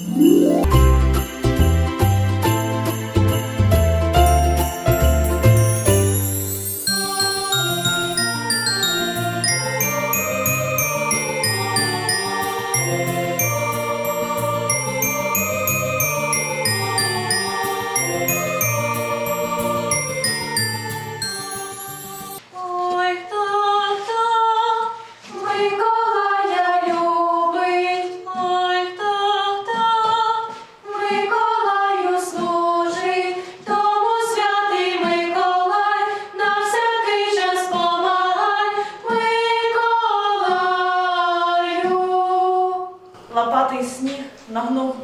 呜。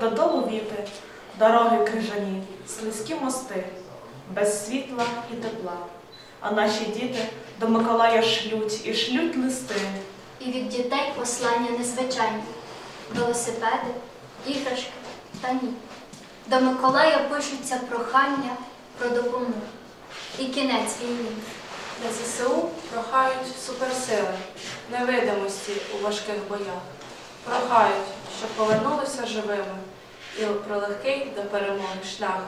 Додолу віти, дороги крижані, слизькі мости, без світла і тепла. А наші діти до Миколая шлють і шлють листи. І від дітей послання незвичайні. Велосипеди, іграшки та ні. До Миколая пишуться прохання про допомогу. І кінець війни. Для ЗСУ прохають суперсили, невидимості у важких боях. Прохають, щоб повернулися живими і про легкий до перемоги шлях.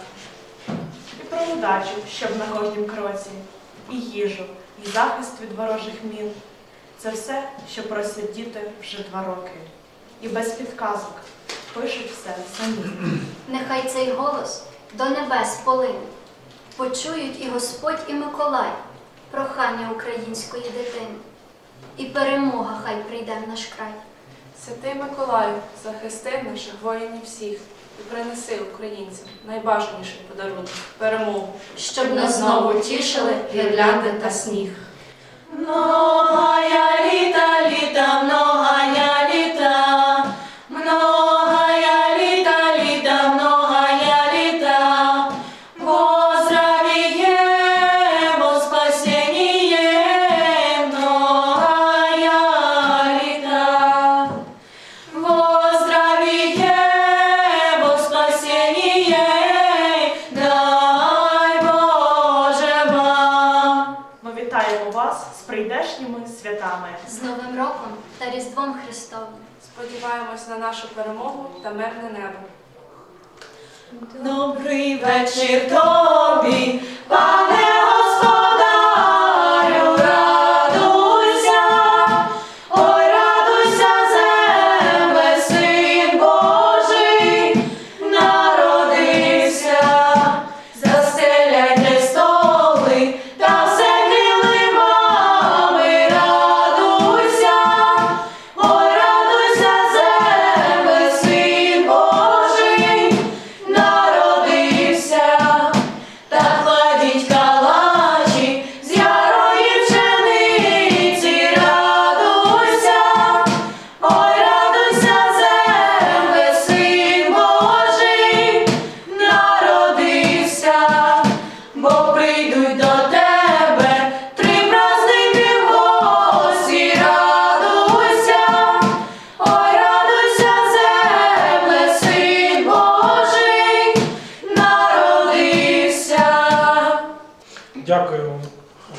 І про удачу, щоб на кожнім кроці, і їжу, і захист від ворожих мін. Це все, що просять діти вже два роки. І без підказок пишуть все самі. Нехай цей голос до небес полине. Почують і Господь, і Миколай прохання української дитини. І перемога хай прийде в наш край. Святий Миколаю, захисти наших воїнів всіх і принеси українцям найбажаніший подарунок перемогу. Щоб нас знову тішили гірлянди та сніг. Святами. З Новим роком та Різдвом Христовим. Сподіваємось на нашу перемогу та мирне небо. Добрий вечір тобі, пане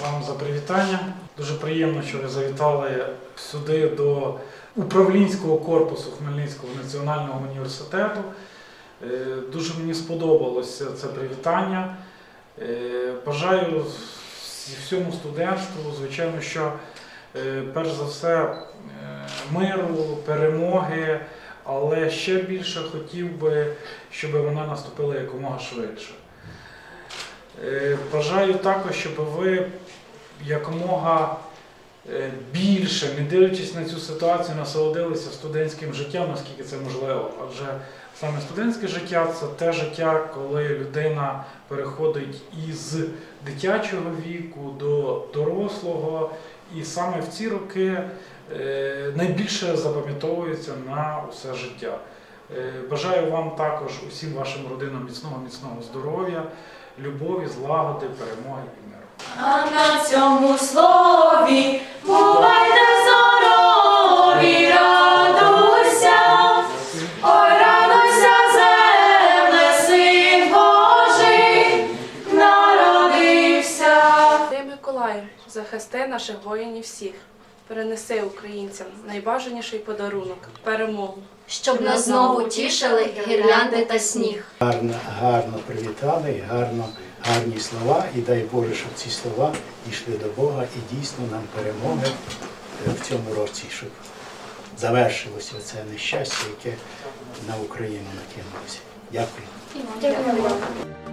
вам за привітання. Дуже приємно, що ви завітали сюди до управлінського корпусу Хмельницького національного університету. Е, Дуже мені сподобалося це привітання. Е, Бажаю всьому студентству, звичайно, що е, перш за все миру, перемоги, але ще більше хотів би, щоб вона наступила якомога швидше. Бажаю також, щоб ви якомога е, більше, не дивлячись на цю ситуацію, насолодилися студентським життям, наскільки це можливо. Адже саме студентське життя це те життя, коли людина переходить із дитячого віку до дорослого, і саме в ці роки е, найбільше запам'ятовується на усе життя. Е, Бажаю вам також усім вашим родинам міцного, міцного здоров'я, любові, злагоди, перемоги і миру. А на цьому слові бувайте здорові, радуйся, ой, радуйся, земле, син Божий, народився. Ти, Миколаю, захисти наших воїнів всіх перенеси українцям найбажаніший подарунок перемогу. Щоб нас знову тішили гірлянди та сніг. Гарно, гарно привітали, гарно, гарні слова. І дай Боже, щоб ці слова йшли до Бога і дійсно нам перемоги е, в цьому році, щоб завершилося це нещастя, яке на Україну накинулося. Дякую. Дякую.